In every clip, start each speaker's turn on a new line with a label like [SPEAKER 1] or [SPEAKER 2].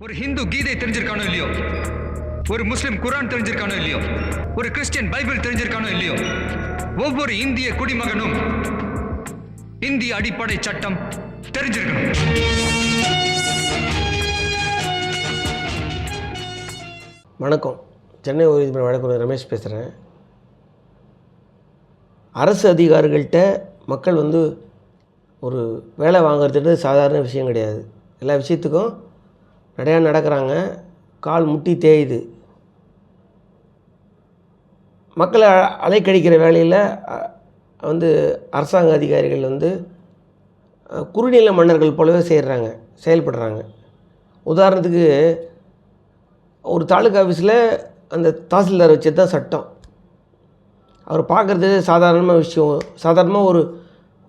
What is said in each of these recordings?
[SPEAKER 1] ஒரு ஹிந்து கீதை தெரிஞ்சிருக்கானோ இல்லையோ? ஒரு முஸ்லிம் குரான் தெரிஞ்சிருக்கானோ இல்லையோ? ஒரு கிறிஸ்டியன் பைபிள் தெரிஞ்சிருக்கானோ இல்லையோ? ஒவ்வொரு இந்திய குடிமகனும் இந்திய அடிப்படை சட்டம் தெரிஞ்சிருக்கணும்.
[SPEAKER 2] வணக்கம். சென்னை உயர்நீதிமன்ற வழக்கறிஞர் ரமேஷ் பேசுகிறேன் அரசு அதிகாரிகள்கிட்ட மக்கள் வந்து ஒரு வேலை வாங்குறதுன்றது சாதாரண விஷயம் கிடையாது. எல்லா விஷயத்துக்கும் நிறையா நடக்கிறாங்க. கால் முட்டி தேயுது. மக்களை அலைக்கடிக்கிற அலைக்கழிக்கிற வேலையில் வந்து அரசாங்க அதிகாரிகள் வந்து குறுநில மன்னர்கள் போலவே செய்கிறாங்க செயல்படுறாங்க. உதாரணத்துக்கு ஒரு தாலுக்கா ஆஃபீஸில் அந்த தாசில்தார் வச்சது தான் சட்டம். அவர் பார்க்குறது சாதாரணமாக விஷயம். சாதாரணமாக ஒரு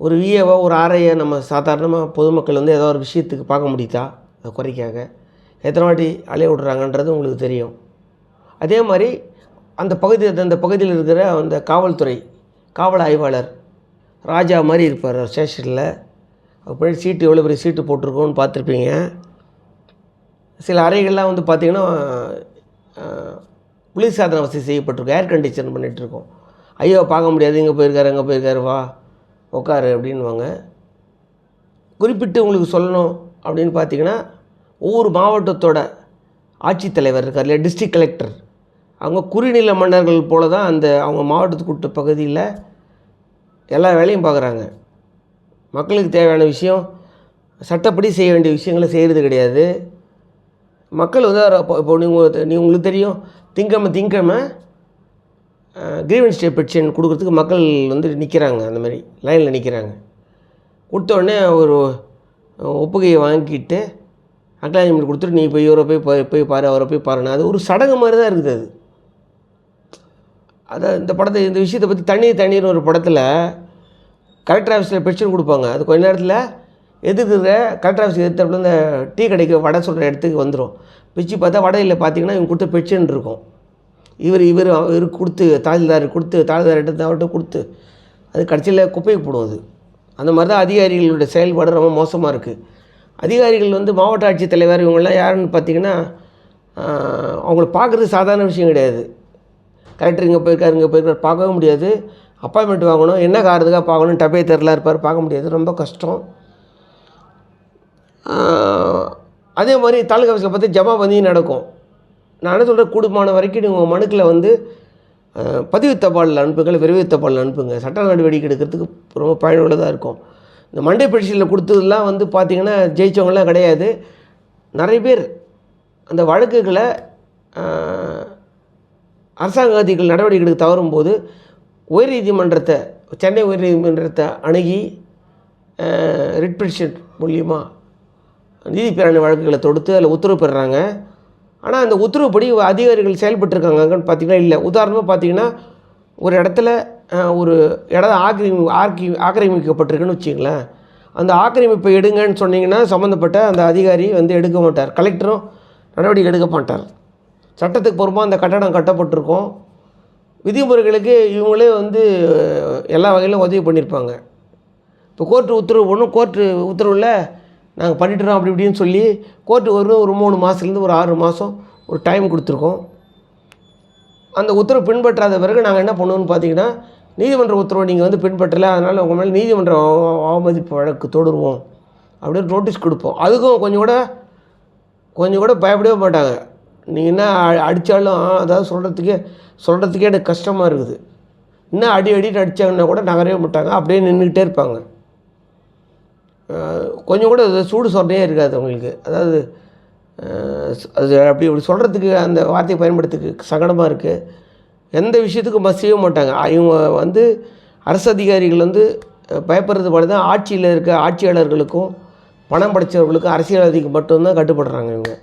[SPEAKER 2] ஒரு விஏவோ ஒரு ஆரையை நம்ம சாதாரணமாக பொதுமக்கள் வந்து ஏதோ ஒரு விஷயத்துக்கு பார்க்க முடியுதா? அதை குறைக்காக. எத்தனை வாட்டி அலைய விட்றாங்கன்றது உங்களுக்கு தெரியும். அதே மாதிரி அந்த பகுதி அந்த பகுதியில் இருக்கிற அந்த காவல்துறை காவல் ஆய்வாளர் ராஜா மாதிரி இருப்பார். ஸ்டேஷனில். அப்படி சீட்டு எவ்வளோ பெரிய சீட்டு போட்டிருக்கோன்னு பார்த்துருப்பீங்க. சில அறைகள்லாம் வந்து பார்த்திங்கன்னா குளிர்சாதன வசதி செய்யப்பட்டிருக்கும். ஏர் கண்டிஷன் பண்ணிகிட்ருக்கோம் ஐயோ பார்க்க முடியாது. இங்கே போயிருக்காரு அங்கே போயிருக்காரு வா உட்காரு அப்படின்வாங்க குறிப்பிட்டு உங்களுக்கு சொல்லணும் அப்படின்னு பார்த்தீங்கன்னா ஒவ்வொரு மாவட்டத்தோட ஆட்சித்தலைவர் இருக்கார் இல்லையா? டிஸ்ட்ரிக்ட் கலெக்டர் அவங்க குறுநில மன்னர்கள் போல தான் அந்த அவங்க மாவட்டத்துக்குட்ட பகுதியில் எல்லா வேலையும் பார்க்குறாங்க. மக்களுக்கு தேவையான விஷயம் சட்டப்படி செய்ய வேண்டிய விஷயங்களை செய்கிறது கிடையாது. மக்கள் வந்து இப்போ நீங்கள் நீ உங்களுக்கு தெரியும் திங்கக்கிழமை திங்கக்கிழமை கிரீவன்ஸ் டே பெட்ஷன் கொடுக்குறதுக்கு மக்கள் வந்து நிற்கிறாங்க அந்த மாதிரி லைனில் நிற்கிறாங்க கொடுத்த உடனே ஒரு ஒப்புகையை வாங்கிட்டு அக்னாலஜ்மெண்ட் கொடுத்துட்டு நீ போய் இவரை போய் போய் போய் பாரு அவரை போய் பாருன்னு. அது ஒரு சடங்கு மாதிரி தான் இருக்குது அது. அதான் இந்த படத்தை இந்த விஷயத்தை பற்றி தண்ணீர் தண்ணீர்னு ஒரு படத்தில் கலெக்டர் ஆஃபீஸில் பெட்ஷன் கொடுப்பாங்க. அது கொஞ்ச நேரத்தில் எதிர்க்கிற கலெக்டர் ஆஃபீஸ் எதிர்த்தப்பில் இந்த டீ கடைக்கு வடை சொல்கிற இடத்துக்கு வந்துடும் பிச்சு பார்த்தா வடையில் பார்த்தீங்கன்னா இவங்க கொடுத்த பெட்ஷன் இருக்கும். இவர் இவர் இவருக்கு கொடுத்து தாசில்தார் கொடுத்து தாசில்தார் எடுத்து அவர்கிட்ட கொடுத்து அது கடைசியில் குப்பைக்கு போடும் அது. அந்த மாதிரி தான் அதிகாரிகளுடைய செயல்பாடு ரொம்ப மோசமாக இருக்குது அதிகாரிகள் வந்து மாவட்ட ஆட்சித்தலைவர் இவங்கெல்லாம் யாருன்னு பார்த்தீங்கன்னா அவங்கள பார்க்குறது சாதாரண விஷயம் கிடையாது. கலெக்டர் இங்கே போயிருக்காரு இங்கே போயிருக்காரு பார்க்கவும் முடியாது. அப்பாயின்மெண்ட் வாங்கணும் என்ன காரணத்துக்காக பார்க்கணும் டப்பே தெரில இருப்பார் பார்க்க முடியாது. ரொம்ப கஷ்டம். அதே மாதிரி தாலுகா ஆஃபீஸில் பார்த்து ஜமா பண்ணி நடக்கும். நான் என்ன சொல்கிறேன் கூடுமான வரைக்கும் நீங்கள் உங்கள் மனுக்களை வந்து ஆஹ், பதிவு தபாலில் அனுப்புங்கள் விரைவு தபாலில் அனுப்புங்க. சட்ட நடவடிக்கை எடுக்கிறதுக்கு ரொம்ப பயனுள்ளதாக இருக்கும். இந்த மண்டை பரிசீலில் கொடுத்ததெல்லாம் வந்து பார்த்திங்கன்னா ஜெயித்தவங்களாம் கிடையாது. நிறைய பேர் அந்த வழக்குகளை ஆஹ், அரசாங்க அதிகாரிகள் நடவடிக்கை எடுக்க தவறும்போது உயர்நீதிமன்றத்தை சென்னை உயர்நீதிமன்றத்தை அணுகி ரிட் பெட்டிஷன் மூலியமாக நீதி பேரணி வழக்குகளை தொடுத்து அதில் உத்தரவு பெறுறாங்க. ஆனால் அந்த உத்தரவுப்படி அதிகாரிகள் செயல்பட்டுருக்காங்கன்னு பார்த்தீங்கன்னா இல்லை. உதாரணமாக பார்த்தீங்கன்னா ஒரு இடத்துல ஒரு இடம் ஆக்கிரமி ஆக்கி ஆக்கிரமிக்கப்பட்டிருக்குன்னு வச்சுங்களேன் அந்த ஆக்கிரமிப்பை எடுங்கன்னு சொன்னீங்கன்னா சம்மந்தப்பட்ட அந்த அதிகாரி வந்து எடுக்க மாட்டார். கலெக்டரும் நடவடிக்கை எடுக்க மாட்டார். சட்டத்துக்கு பொறுப்பாக அந்த கட்டடம் கட்டப்பட்டிருக்கும். விதிமுறைகளுக்கு இவங்களே வந்து எல்லா வகையிலும் உதவி பண்ணியிருப்பாங்க. இப்போ கோர்ட்டு உத்தரவு ஒன்றும் கோர்ட்டு உத்தரவில் நாங்கள் பண்ணிட்டுறோம் அப்படி இப்படின்னு சொல்லி கோர்ட்டு ஒரு ஒரு மூணு மாதத்துலேருந்து ஒரு ஆறு மாதம் ஒரு டைம் கொடுத்துருக்கோம். அந்த உத்தரவு பின்பற்றாத பிறகு நாங்கள் என்ன பண்ணுவோம்னு பார்த்தீங்கன்னா நீதிமன்ற உத்தரவை நீங்கள் வந்து பின்பற்றலை அதனால் உங்கள் மேலே நீதிமன்ற அவமதிப்பு வழக்கு தொடருவோம் அப்படின்னு நோட்டீஸ் கொடுப்போம். அதுக்கும் கொஞ்சம் கூட கொஞ்சம் கூட பயப்படவே மாட்டாங்க. நீங்கள் என்ன அடித்தாலும் அதாவது சொல்கிறதுக்கே சொல்கிறதுக்கே எனக்கு கஷ்டமாக இருக்குது. இன்னும் அடி அடிட்டு அடித்தாங்கன்னா கூட நகரவே மாட்டாங்க. அப்படியே நின்றுக்கிட்டே இருப்பாங்க. கொஞ்சம் கூட சூடு சொன்னையே இருக்காது அவங்களுக்கு. அதாவது அது அப்படி அப்படி சொல்கிறதுக்கு அந்த வார்த்தையை பயன்படுத்துக்கு சங்கடமாக இருக்குது எந்த விஷயத்துக்கும் பஸ் செய்ய மாட்டாங்க. இவங்க வந்து அரசு அதிகாரிகள் வந்து பயப்படுறது போல தான் ஆட்சியில் இருக்க ஆட்சியாளர்களுக்கும் பணம் படைச்சவர்களுக்கும் அரசியல்வாதிக்கு மட்டும்தான் கட்டுப்படுறாங்க இவங்க.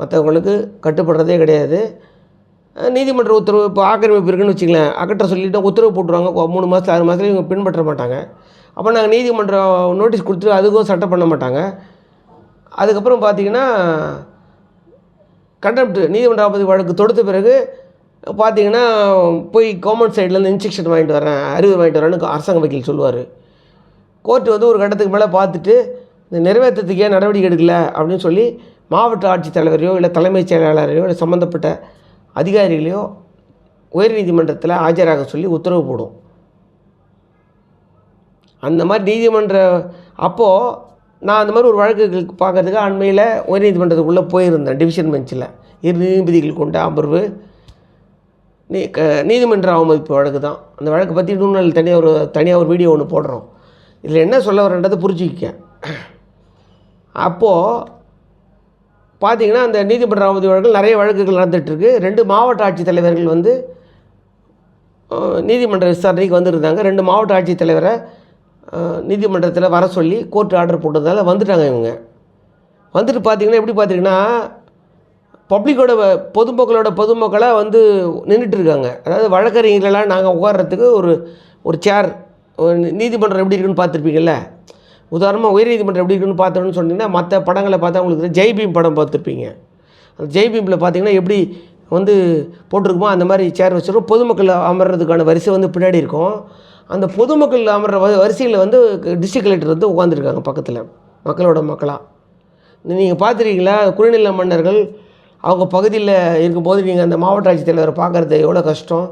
[SPEAKER 2] மற்றவங்களுக்கு கட்டுப்படுறதே கிடையாது. நீதிமன்ற உத்தரவு இப்போ ஆக்கிரமிப்பு இருக்குன்னு வச்சுங்களேன் அகற்ற சொல்லிவிட்டு உத்தரவு போட்டுருவாங்க. மூணு மாதம் ஆறு மாதத்துல இவங்க பின்பற்ற மாட்டாங்க. அப்போ நாங்கள் நீதிமன்றம் நோட்டீஸ் கொடுத்துட்டு அதுக்கும் சட்டம் பண்ண மாட்டாங்க. அதுக்கப்புறம் பார்த்தீங்கன்னா கண்டெம்ட் நீதிமன்ற அவமதி வழக்கு தொடுத்த பிறகு பார்த்தீங்கன்னா போய் கவர்மெண்ட் சைட்லேருந்து இன்ஸ்ட்ரக்ஷன் வாங்கிட்டு வரேன் அறிவு வாங்கிட்டு வரேன்னு அரசாங்க வக்கீல் சொல்லுவார். கோர்ட் வந்து ஒரு கட்டத்துக்கு மேலே பார்த்துட்டு இந்த நிறைவேற்றத்துக்கு ஏன் நடவடிக்கை எடுக்கல அப்படின்னு சொல்லி மாவட்ட ஆட்சித்தலைவரையோ இல்லை தலைமைச் செயலாளரையோ இல்லை சம்மந்தப்பட்ட அதிகாரிகளையோ உயர்நீதிமன்றத்தில் ஆஜராக சொல்லி உத்தரவு போடும். அந்த மாதிரி நீதிமன்ற அப்போது நான் அந்த மாதிரி ஒரு வழக்குகளுக்கு பார்க்கறதுக்கு அண்மையில் உயர்நீதிமன்றத்துக்குள்ளே போயிருந்தேன் டிவிஷன் பெஞ்சில் இரு நீதிபதிகள் கொண்ட அமர்வு. நீ க நீதிமன்ற அவமதிப்பு வழக்கு தான். அந்த வழக்கு பற்றி இன்னும் நாள் தனியாக ஒரு தனியாக ஒரு வீடியோ ஒன்று போடுறோம். இதில் என்ன சொல்ல வரேன்றதை புரிஞ்சுக்க அப்போது பார்த்தீங்கன்னா அந்த நீதிமன்ற அவமதி வழக்கில் நிறைய வழக்குகள் நடந்துகிட்ருக்கு ரெண்டு மாவட்ட ஆட்சித்தலைவர்கள் வந்து நீதிமன்ற விசாரணைக்கு வந்திருந்தாங்க. ரெண்டு மாவட்ட ஆட்சித்தலைவரை நீதிமன்றத்தில் வர சொல்லி கோர்ட் ஆர்டர் போட்டதால் வந்துட்டாங்க இவங்க. வந்துட்டு பார்த்தீங்கன்னா எப்படி பார்த்தீங்கன்னா பப்ளிக்கோட பொதுமக்களோட பொதுமக்களாக வந்து நின்றுட்டு இருக்காங்க அதாவது வழக்கறிஞர்களாக நாங்கள் உட்கார்றதுக்கு ஒரு ஒரு சேர் நீதிமன்றம் எப்படி இருக்குன்னு பார்த்துருப்பீங்கள்ல உதாரணமாக உயர்நீதிமன்றம் எப்படி இருக்குன்னு பார்த்தோன்னு சொன்னீங்கன்னா மற்ற படங்களை பார்த்தா உங்களுக்கு ஜெய்பீம் படம் பார்த்துருப்பீங்க. அந்த ஜெய்பீமில் பார்த்தீங்கன்னா எப்படி வந்து போட்டிருக்குமோ அந்த மாதிரி சேர் வச்சிருக்கோம். பொதுமக்கள் அமர்றதுக்கான வரிசை வந்து பின்னாடி இருக்கும். அந்த பொதுமக்கள் அமர்ற வ வரிசையில் வந்து டிஸ்ட்ரிக்ட் கலெக்டர் வந்து உட்காந்துருக்காங்க பக்கத்தில். மக்களோட மக்களாக நீங்கள் பார்த்துருக்கீங்களா? குறுநில மன்னர்கள் அவங்க பகுதியில் இருக்கும்போது நீங்கள் அந்த மாவட்ட ஆட்சித்தலைவரை பார்க்குறது எவ்வளோ கஷ்டம்?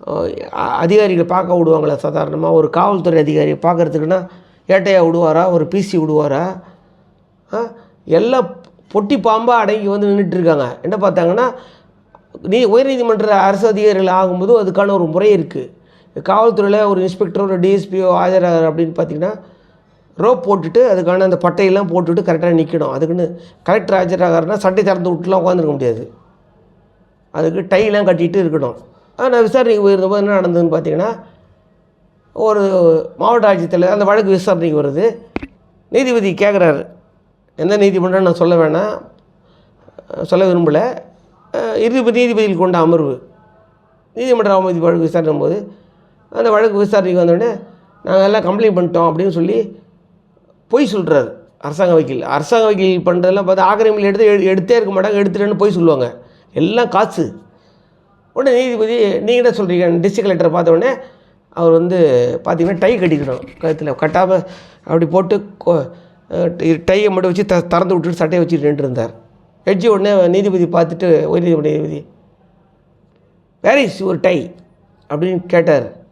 [SPEAKER 2] அதிகாரிகள் அதிகாரிகளை பார்க்க விடுவாங்களா சாதாரணமாக ஒரு காவல்துறை அதிகாரியை பார்க்குறதுக்குன்னா ஏட்டையா விடுவாரா? ஒரு பிசி விடுவாரா? எல்லாம் பொட்டி பாம்பாக அடங்கி வந்து நின்றுட்டு இருக்காங்க என்ன பார்த்தாங்கன்னா நீ உயர்நீதிமன்ற அரசு அதிகாரிகள் ஆகும்போது அதுக்கான ஒரு முறை இருக்குது காவல்துறையில் ஒரு இன்ஸ்பெக்டர் ஒரு டிஎஸ்பியோ ஆஜராகிறார் அப்படின்னு பார்த்தீங்கன்னா ரோப் போட்டுட்டு அதுக்கான அந்த பட்டையெல்லாம் போட்டுட்டு கரெக்டாக நிற்கணும் அதுக்குன்னு கலெக்டர் ஆஜராகிறாருன்னா சட்டை திறந்து விட்டுலாம் உட்காந்துருக்க முடியாது. அதுக்கு டைலாம் கட்டிட்டு இருக்கணும். ஆ, நான் விசாரணைக்கு போயிருந்தபோது என்ன நடந்ததுன்னு பார்த்தீங்கன்னா ஒரு மாவட்ட ஆட்சித்தலைவர் அந்த வழக்கு விசாரணைக்கு வருது. நீதிபதி கேட்குறாரு எந்த நீதிமன்றம் நான் சொல்ல வேணாம். சொல்ல விரும்பலை. இறுதி நீதிபதிகள் கொண்ட அமர்வு. நீதிமன்ற அவமதி வழக்கு விசாரிக்கும் போது அந்த வழக்கு விசாரணைக்கு வந்தோடனே நாங்கள் எல்லாம் கம்ப்ளைண்ட் பண்ணிட்டோம் அப்படின்னு சொல்லி பொய் சொல்கிறாரு அரசாங்க வக்கீல். அரசாங்க வக்கீல் பண்ணுறதெல்லாம் பார்த்து ஆக்கிரமியில் எடுத்து எடு- எடுத்தே இருக்க மாட்டாங்க எடுத்துட்டேன்னு பொய் சொல்லுவாங்க. எல்லாம் காசு. உடனே நீதிபதி நீங்கள் என்ன சொல்கிறீங்க டிஸ்ட்ரிக்ட் கலெக்டரை பார்த்த உடனே அவர் வந்து பார்த்தீங்கன்னா டை கட்டிக்கணும். கழுத்தில் கட்டாமல் அப்படி போட்டு டையை மட்டும் வச்சு த திறந்து விட்டுட்டு சட்டையை வச்சுட்டு நின்று இருந்தார். எட்ஜி உடனே நீதிபதி பார்த்துட்டு உயர் நீதிபதி வேர் இஸ் ஒரு டை அப்படின்னு கேட்டார்.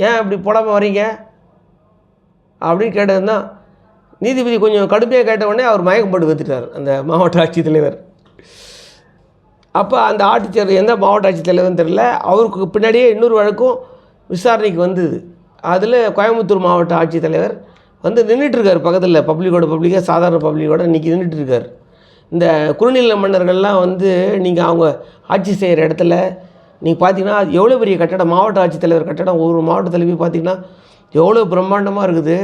[SPEAKER 2] ஏன் அப்படி போடாமல் வரீங்க அப்படின்னு கேட்டதுன்னா நீதிபதி கொஞ்சம் கடுமையாக கேட்ட உடனே அவர் மயக்கம் போட்டு வந்துட்டார் அந்த மாவட்ட ஆட்சித்தலைவர் அப்போ அந்த ஆட்சித்தலைவர் எந்த மாவட்ட ஆட்சித்தலைவர்னு தெரியல அவருக்கு பின்னாடியே இன்னொரு வழக்கும் விசாரணைக்கு வந்தது. அதில் கோயம்புத்தூர் மாவட்ட ஆட்சித்தலைவர் வந்து நின்றுட்டுருக்கார் பக்கத்தில் பப்ளிக்கோட பப்ளிக்காக சாதாரண பப்ளிக்கோட இன்றைக்கி நின்றுட்டுருக்கார் இந்த குறுநில மன்னர்கள்லாம் வந்து நீங்கள் அவங்க ஆட்சி செய்கிற இடத்துல நீங்கள் பார்த்தீங்கன்னா அது எவ்வளோ பெரிய கட்டடம் மாவட்ட ஆட்சித்தலைவர் கட்டடம் ஒவ்வொரு மாவட்டத்தில் போய் பார்த்தீங்கன்னா எவ்வளோ பிரம்மாண்டமாக இருக்குது.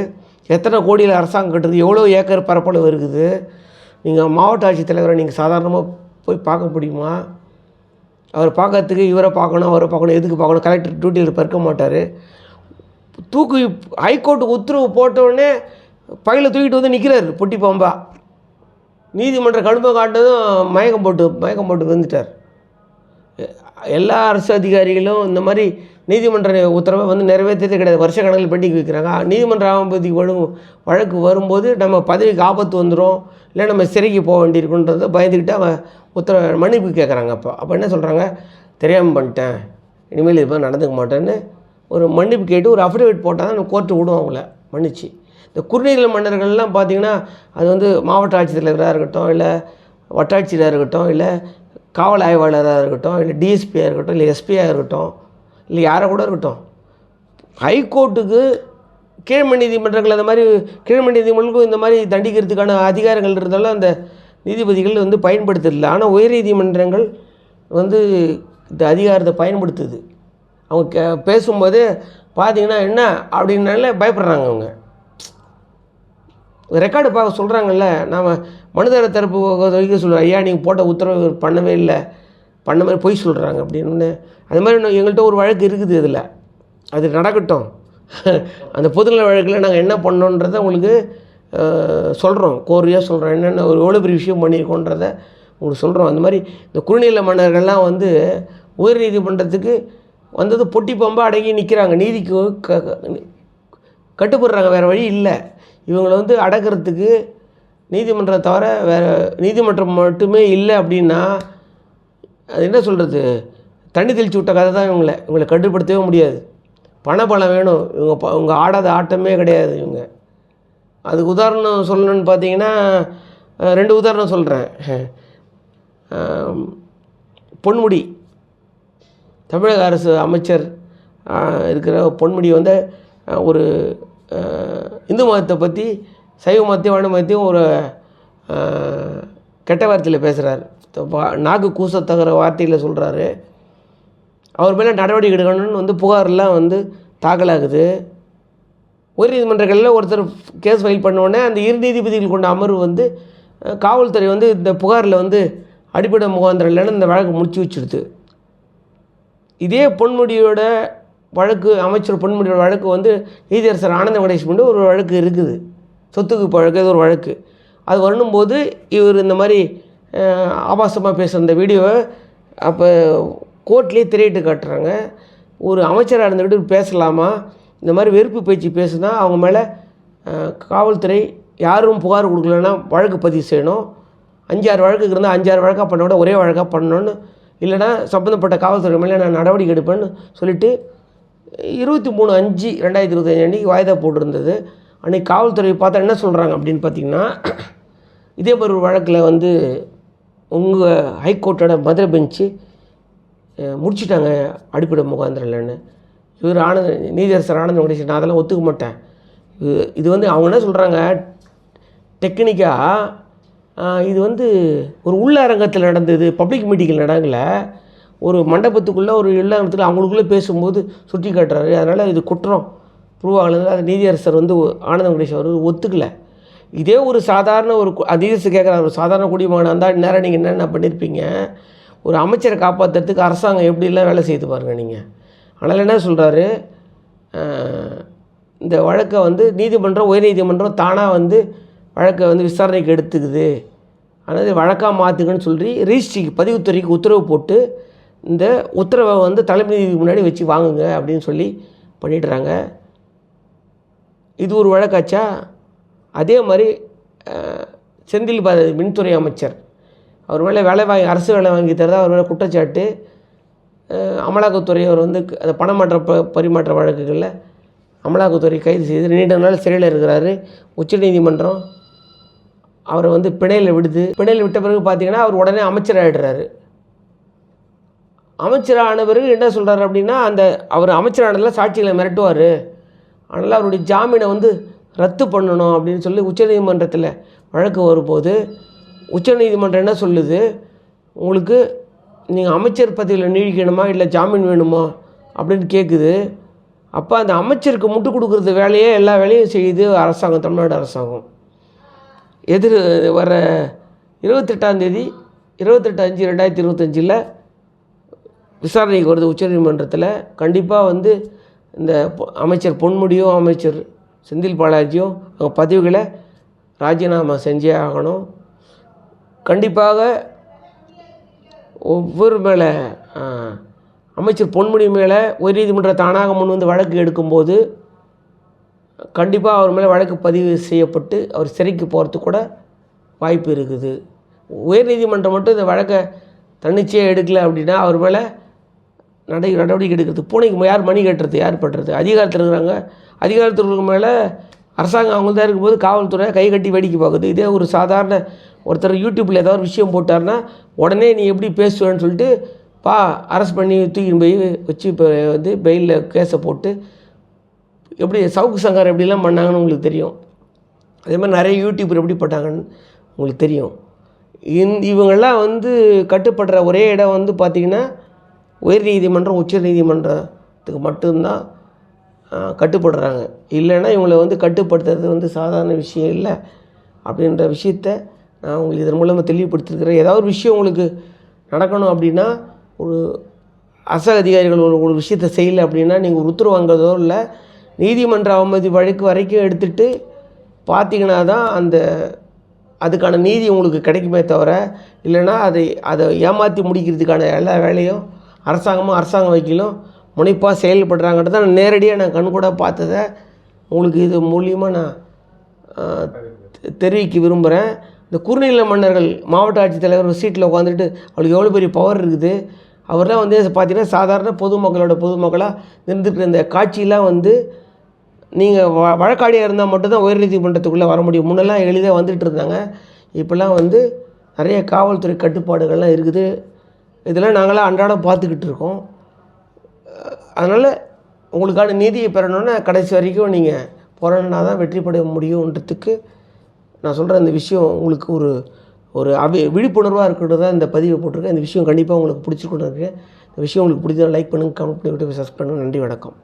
[SPEAKER 2] எத்தனை கோடியில் அரசாங்கம் கட்டுறது எவ்வளோ ஏக்கர் பரப்பளவு இருக்குது. நீங்கள் மாவட்ட ஆட்சித்தலைவரை நீங்கள் சாதாரணமாக போய் பார்க்க முடியுமா? அவர் பார்க்கறதுக்கு இவரை பார்க்கணும் அவரை பார்க்கணும் எதுக்கு பார்க்கணும்? கலெக்டர் டியூட்டியில் இப்ப இருக்க மாட்டார். தூக்கி ஹைகோர்ட்டு உத்தரவு போட்டவுடனே உடனே பையில தூக்கிட்டு வந்து நிற்கிறார் பொட்டி பாம்பா. நீதிமன்ற கடுமை காட்டதும் மயக்கம் போட்டு மயக்கம் போட்டு வந்துட்டார் எல்லா அரசு அதிகாரிகளும் இந்த மாதிரி நீதிமன்ற உத்தரவை வந்து நிறைவேற்றதே கிடையாது. வருஷ கணக்கில் பெண்டிங் வைக்கிறாங்க. நீதிமன்ற அவமதி வழக்கு வழக்கு வரும்போது நம்ம பதவிக்கு ஆபத்து வந்துடும் இல்லை நம்ம சிறைக்கு போக வேண்டியிருக்குன்றதை பயந்துக்கிட்டு அவன் உத்தர மன்னிப்பு கேட்குறாங்க அப்போ. அப்போ என்ன சொல்கிறாங்க தெரியாமல் பண்ணிட்டேன். இனிமேல் இது மாதிரி நடந்துக்க மாட்டேன்னு ஒரு மன்னிப்பு கேட்டு ஒரு அஃபிடவிட் போட்டால் தான் கோர்ட்டு விடும் அவங்கள. மன்னிச்சு. இந்த குறுநீல மன்னர்கள்லாம் பார்த்திங்கன்னா அது வந்து மாவட்ட ஆட்சித்தலைவராக இருக்கட்டும் இல்லை வட்டாட்சியராக இருக்கட்டும் இல்லை காவல் ஆய்வாளராக இருக்கட்டும் இல்லை டிஎஸ்பியாக இருக்கட்டும் இல்லை எஸ்பியாக இருக்கட்டும் இல்லை யாராக கூட இருக்கட்டும் ஹைகோர்ட்டுக்கு கீழ்மை நீதிமன்றங்கள் அந்த மாதிரி கீழ்மை நீதிமன்றங்களுக்கும் இந்த மாதிரி தண்டிக்கிறதுக்கான அதிகாரங்கள் இருந்தாலும் அந்த நீதிபதிகள் வந்து பயன்படுத்துறதில்ல. ஆனால் உயர்நீதிமன்றங்கள் வந்து இந்த அதிகாரத்தை பயன்படுத்துது. அவங்க கே பேசும்போது பார்த்தீங்கன்னா என்ன அப்படின்னாலே பயப்படுறாங்க அவங்க. ரெக்கார்டு பார்க்க சொல்கிறாங்கல்ல நாம் மனிதன தரப்பு வரைக்கும் சொல்லுவோம் ஐயா நீங்கள் போட்ட உத்தரவு பண்ணவே இல்லை பண்ண மாதிரி பொய் சொல்கிறாங்க அப்படின்னு. அது மாதிரி எங்கள்கிட்ட ஒரு வழக்கு இருக்குது இதில். அது நடக்கட்டும். அந்த பொதுநல வழக்கில் நாங்கள் என்ன பண்ணோன்றதை உங்களுக்கு சொல்கிறோம் கோரியாக சொல்கிறோம் என்னென்ன ஒரு எவ்வளோ பெரிய விஷயம் பண்ணியிருக்கோன்றத உங்களுக்கு சொல்கிறோம் அந்த மாதிரி இந்த குறுநில மன்னர்கள்லாம் வந்து உயர் நீதிமன்றத்துக்கு வந்தது பொட்டி பம்பாக அடங்கி நிற்கிறாங்க நீதிக்கு க- கட்டுப்படுறாங்க. வேறு வழி இல்லை. இவங்களை வந்து அடக்கிறதுக்கு நீதிமன்றம் தவிர வேறு நீதிமன்றம் மட்டுமே இல்லை அப்படின்னா அது என்ன சொல்கிறது தண்ணி தெளிச்சு விட்ட கதை தான் இவங்களை. இவங்களை கட்டுப்படுத்தவே முடியாது. பணபலம் வேணும். இவங்க ப இவங்க ஆடாத ஆட்டமே கிடையாது இவங்க. அதுக்கு உதாரணம் சொல்லணும்னு பார்த்தீங்கன்னா ரெண்டு உதாரணம் சொல்கிறேன் பொன்முடி. தமிழக அரசு அமைச்சர் இருக்கிற பொன்முடி வந்து ஒரு இந்து மதத்தை பற்றி சைவ மதத்தையும் வட மதத்தையும் ஒரு கெட்ட வார்த்தையில் பேசுகிறார் நாக்கு கூச தகுற வார்த்தையில் சொல்கிறாரு அவர் மேலே நடவடிக்கை எடுக்கணும்னு வந்து புகார்லாம் வந்து தாக்கலாகுது. உயர் நீதிமன்றங்களில் ஒருத்தர் கேஸ் ஃபைல் பண்ணோடனே அந்த இரு நீதிபதிகள் கொண்ட அமர்வு வந்து காவல்துறை வந்து இந்த புகாரில் வந்து அடிப்படை முகாந்திரம் இல்லைன்னு இந்த வழக்கு முடிச்சு வச்சுடுது. இதே பொன்முடியோட வழக்கு அமைச்சர் பொன்முடியோட வழக்கு வந்து நீதியரசர் ஆனந்த வெங்கடேஷ் பண்ணி ஒரு வழக்கு இருக்குது. சொத்துக்கு வழக்கு இது ஒரு வழக்கு. அது வரணும்போது இவர் இந்த மாதிரி ஆபாசமாக பேசுகிற அந்த வீடியோவை அப்போ கோர்ட்லேயே திரையிட்டு காட்டுறாங்க. ஒரு அமைச்சராக இருந்துக்கிட்டு பேசலாமா? இந்த மாதிரி வெறுப்பு பேச்சு பேசுனா அவங்க மேலே காவல்துறை யாரும் புகார் கொடுக்கலன்னா வழக்கு பதிவு செய்யணும். அஞ்சாறு வழக்கு இருந்தால் அஞ்சாறு வழக்காக பண்ண விட ஒரே வழக்காக பண்ணணும்னு இல்லைன்னா சம்மந்தப்பட்ட காவல்துறை மேலே நான் நடவடிக்கை எடுப்பேன்னு சொல்லிவிட்டு இருபத்தி மூணு அஞ்சு ரெண்டாயிரத்தி இருபத்தஞ்சு அன்றைக்கி வாய்தா போட்டிருந்தது. அன்றைக்கி காவல்துறை பார்த்தா என்ன சொல்கிறாங்க அப்படின்னு பார்த்தீங்கன்னா இதே மாதிரி ஒரு வழக்கில் வந்து உங்கள் ஹைகோர்ட்டோட மதுரை பெஞ்சு முடிச்சுட்டாங்க முடிச்சிட்டாங்க அடிப்படை முகாந்திரலன்னு இவர் ஆனந்த நீதியரசர் ஆனந்த வெங்கடேசன் நான் அதெல்லாம் ஒத்துக்க மாட்டேன். இது இது வந்து அவங்க என்ன சொல்கிறாங்க டெக்னிக்காக இது வந்து ஒரு உள்ளரங்கத்தில் நடந்தது பப்ளிக் மீட்டிங்கில் நடங்கலை ஒரு மண்டபத்துக்குள்ளே ஒரு இல்லறத்தில் அவங்களுக்குள்ளே பேசும்போது சுட்டி காட்டுறாரு. அதனால் இது குற்றம். ப்ரூவ் ஆகலை அது நீதியரசர் வந்து ஆனந்த வெங்கடேஷ் அவர் ஒத்துக்கலை. இதே ஒரு சாதாரண ஒரு கு- கேட்குறாரு ஒரு சாதாரண குடிமகனாக இருந்தால் நேரம் நீங்கள் என்னென்ன பண்ணியிருப்பீங்க ஒரு அமைச்சரை காப்பாற்றுறதுக்கு அரசாங்கம் எப்படிலாம் வேலை செய்து பாருங்கள் நீங்கள் அதனால் என்ன சொல்கிறாரு இந்த வழக்கை வந்து நீதிமன்றம் உயர்நீதிமன்றம் தானாக வந்து வழக்கை வந்து விசாரணைக்கு எடுத்துக்குது. அதாவது வழக்காக மாற்றுங்கன்னு சொல்லி ரிஜிஸ்ட்ரிக்கு பதிவுத்துறைக்கு உத்தரவு போட்டு இந்த உத்தரவை வந்து தலைமை நீதிக்கு முன்னாடி வச்சு வாங்குங்க அப்படின்னு சொல்லி பண்ணிடுறாங்க. இது ஒரு வழக்காச்சா? அதே மாதிரி செந்தில் பாலாஜி மின்துறை அமைச்சர் அவர் மேலே வேலை வாங்கி அரசு வேலை வாங்கி தரதா அவர் மேலே குற்றச்சாட்டு. அமலாக்கத்துறை அவர் வந்து அந்த பணமாற்ற ப பரிமாற்ற வழக்குகளில் அமலாக்கத்துறை கைது செய்து நீண்ட நாள் சிறையில் இருக்கிறாரு. உச்சநீதிமன்றம் அவரை வந்து பிணையில் விடுது. பிணையில் விட்ட பிறகு பார்த்திங்கன்னா அவர் உடனே அமைச்சர் ஆகிடுறாரு அமைச்சரான பிறகு என்ன சொல்கிறார் அப்படின்னா அந்த அவர் அமைச்சரானதில் சாட்சிகளை மிரட்டுவார். அதனால் அவருடைய ஜாமீனை வந்து ரத்து பண்ணணும் அப்படின்னு சொல்லி உச்சநீதிமன்றத்தில் வழக்கு வரும்போது உச்சநீதிமன்றம் என்ன சொல்லுது? உங்களுக்கு நீங்கள் அமைச்சர் பதவியில் நீடிக்கணுமா இல்லை ஜாமீன் வேணுமா அப்படின்னு கேட்குது அப்போ அந்த அமைச்சருக்கு முட்டு கொடுக்குறது வேலையே எல்லா வேலையும் செய்யுது அரசாங்கம் தமிழ்நாடு அரசாங்கம். எதிர் வர இருபத்தெட்டாம் தேதி இருபத்தெட்டு அஞ்சு ரெண்டாயிரத்தி இருபத்தஞ்சில் விசாரணைக்கு வருது உச்சநீதிமன்றத்தில் கண்டிப்பாக வந்து இந்த அமைச்சர் பொன்முடியும் அமைச்சர் செந்தில் பாலாஜியும் அவங்க பதவிகளை ராஜினாமா செஞ்சே ஆகணும். கண்டிப்பாக ஒவ்வொரு மேலே அமைச்சர் பொன்முடி மேலே உயர்நீதிமன்ற தானாக முன் வந்து வழக்கு எடுக்கும்போது கண்டிப்பாக அவர் மேலே வழக்கு பதிவு செய்யப்பட்டு அவர் சிறைக்கு போகிறதுக்கு கூட வாய்ப்பு இருக்குது. உயர்நீதிமன்றம் மட்டும் இந்த வழக்கை தன்னிச்சையாக எடுக்கலை அப்படின்னா அவர் மேலே நடை நடவடிக்கை எடுக்கிறது. பூனைக்கு யார் மணி கட்டுறது யார் பண்ணுறது அதிகாரத்தில் இருக்கிறாங்க. அதிகாரத்தில் இருக்கிற மேலே அரசாங்கம் அவங்க தான் இருக்கும்போது காவல்துறை கை கட்டி வேடிக்கை பார்க்குது. இதே ஒரு சாதாரண ஒருத்தர் யூடியூப்பில் ஏதாவது ஒரு விஷயம் போட்டார்னா உடனே நீ எப்படி பேசுவேன்னு சொல்லிட்டு பா அரெஸ்ட் பண்ணி தூக்கின்னு போய் வச்சு இப்போ வந்து பெயிலில் கேஸை போட்டு எப்படி சவுக்கு சங்கர் எப்படிலாம் பண்ணாங்கன்னு உங்களுக்கு தெரியும். அதே மாதிரி நிறைய யூடியூப்பர் எப்படி பண்ணாங்கன்னு உங்களுக்கு தெரியும். இந் இவங்கெல்லாம் வந்து கட்டுப்படுற ஒரே இடம் வந்து பார்த்திங்கன்னா உயர் நீதிமன்றம் உச்ச நீதிமன்றத்துக்கு மட்டும்தான் கட்டுப்படுறாங்க. இல்லைன்னா இவங்களை வந்து கட்டுப்படுத்துறது வந்து சாதாரண விஷயம் இல்லை. அப்படின்ற விஷயத்த நான் உங்களுக்கு இதன் மூலமாக தெளிவுபடுத்திருக்கிறேன் ஏதாவது ஒரு விஷயம் உங்களுக்கு நடக்கணும் அப்படின்னா ஒரு அரச அதிகாரிகள் ஒரு ஒரு விஷயத்தை செய்யலை அப்படின்னா நீங்கள் ஒரு உத்தரவு வாங்குறதோ இல்லை நீதிமன்ற அவமதி வழக்கு வரைக்கும் எடுத்துகிட்டு பார்த்தீங்கன்னா தான் அந்த அதுக்கான நீதி உங்களுக்கு கிடைக்குமே தவிர இல்லைன்னா அதை அதை ஏமாற்றி முடிக்கிறதுக்கான எல்லா வேலையும் அரசாங்கமும் அரசாங்க வக்கீலும் முனைப்பாக செயல்படுறாங்கன்றத நான் நேரடியாக நான் கண்கூட பார்த்ததை உங்களுக்கு இது மூலியமாக நான் தெரிவிக்க விரும்புகிறேன் இந்த குறுநில மன்னர்கள் மாவட்ட ஆட்சித்தலைவர் சீட்டில் உட்காந்துட்டு அவளுக்கு எவ்வளோ பெரிய பவர் இருக்குது? அவர்லாம் வந்து பார்த்தீங்கன்னா சாதாரண பொதுமக்களோட பொதுமக்களாக இருந்துட்டு இந்த காட்சியெலாம் வந்து நீங்கள் வ வழக்காடியாக இருந்தால் மட்டும்தான் உயர்நீதிமன்றத்துக்குள்ளே வர முடியும். முன்னெல்லாம் எளிதாக வந்துட்டு இருந்தாங்க. இப்போல்லாம் வந்து நிறைய காவல்துறை கட்டுப்பாடுகள்லாம் இருக்குது. இதெல்லாம் நாங்களாம் அன்றாடம் பார்த்துக்கிட்டு இருக்கோம். அதனால் உங்களுக்கான நீதியை பெறணுன்னா கடைசி வரைக்கும் நீங்கள் போராடினா தான் வெற்றி பெற முடியுன்றதுக்கு நான் சொல்கிற இந்த விஷயம் உங்களுக்கு ஒரு ஒரு அவி விழிப்புணர்வாக இருக்கிறது தான் இந்த பதிவை போட்டிருக்கேன். இந்த விஷயம் கண்டிப்பாக உங்களுக்கு பிடிச்சிருக்குன்னு இருக்கேன் இந்த விஷயம் உங்களுக்கு பிடிச்சதாக லைக் பண்ணுங்கள் கமெண்ட் பண்ணி விட்டு சப்ஸ்கிரைப் பண்ணுங்கள் நன்றி வணக்கம்.